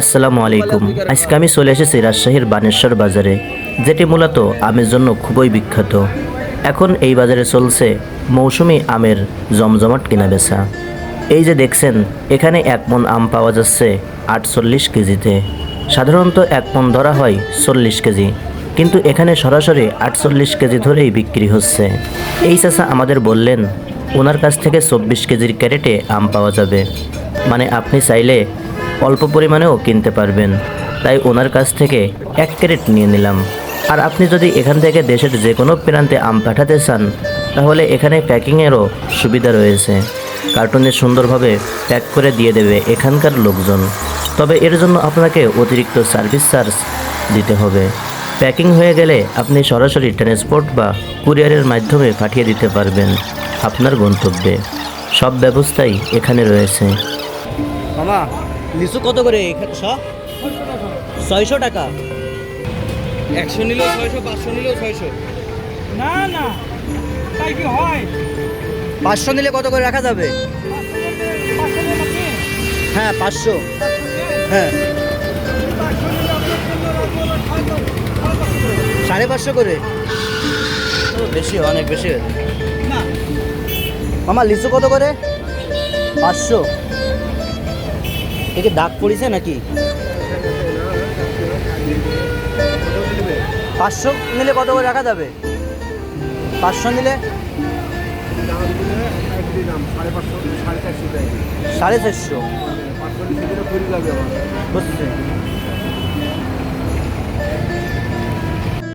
আসসালামু আলাইকুম। আজকে আমি চলে এসেছি রাজশাহীর বানেশ্বর বাজারে, যেটি মূলত আমের জন্য খুবই বিখ্যাত। এখন এই বাজারে চলছে মৌসুমি আমের জমজমাট কেনা বেচা এই যে দেখছেন, এখানে এক মন আম পাওয়া যাচ্ছে আটচল্লিশ কেজিতে। সাধারণত এক মন ধরা হয় চল্লিশ কেজি, কিন্তু এখানে সরাসরি আটচল্লিশ কেজি ধরেই বিক্রি হচ্ছে। এই চাচা আমাদের বললেন, ওনার কাছ থেকে চব্বিশ কেজির ক্যারেটে আম পাওয়া যাবে। মানে আপনি চাইলে অল্প পরিমাণেও কিনতে পারবেন। তাই ওনার কাছ থেকে এক ক্যারেট নিয়ে নিলাম। আর আপনি যদি এখান থেকে দেশের যে কোনো প্রান্তে আম পাঠাতে চান, তাহলে এখানে প্যাকিংয়েরও সুবিধা রয়েছে। কার্টুনে সুন্দরভাবে প্যাক করে দিয়ে দেবে এখানকার লোকজন। তবে এর জন্য আপনাকে অতিরিক্ত সার্ভিস চার্জ দিতে হবে। প্যাকিং হয়ে গেলে আপনি সরাসরি ট্রান্সপোর্ট বা কুরিয়ারের মাধ্যমে পাঠিয়ে দিতে পারবেন আপনার গন্তব্যে। সব ব্যবস্থাই এখানে রয়েছে। মামা লিচু কত করে ছয়শো টাকা। একশো নিলেও ছয়শো পাঁচশো নিলেও ছয়শো। না না তাই কি হয়? পাঁচশো নিলে কত করে রাখা যাবে? হ্যাঁ পাঁচশো। হ্যাঁ। সাড়ে পাঁচশো করে? বেশি অনেক বেশি মামা লিচু কত করে? পাঁচশো। একে দাগ পড়েছে নাকি? পাঁচশো নিলে কত করে রাখা যাবে? পাঁচশো নিলে? সাড়ে চারশো। বুঝছি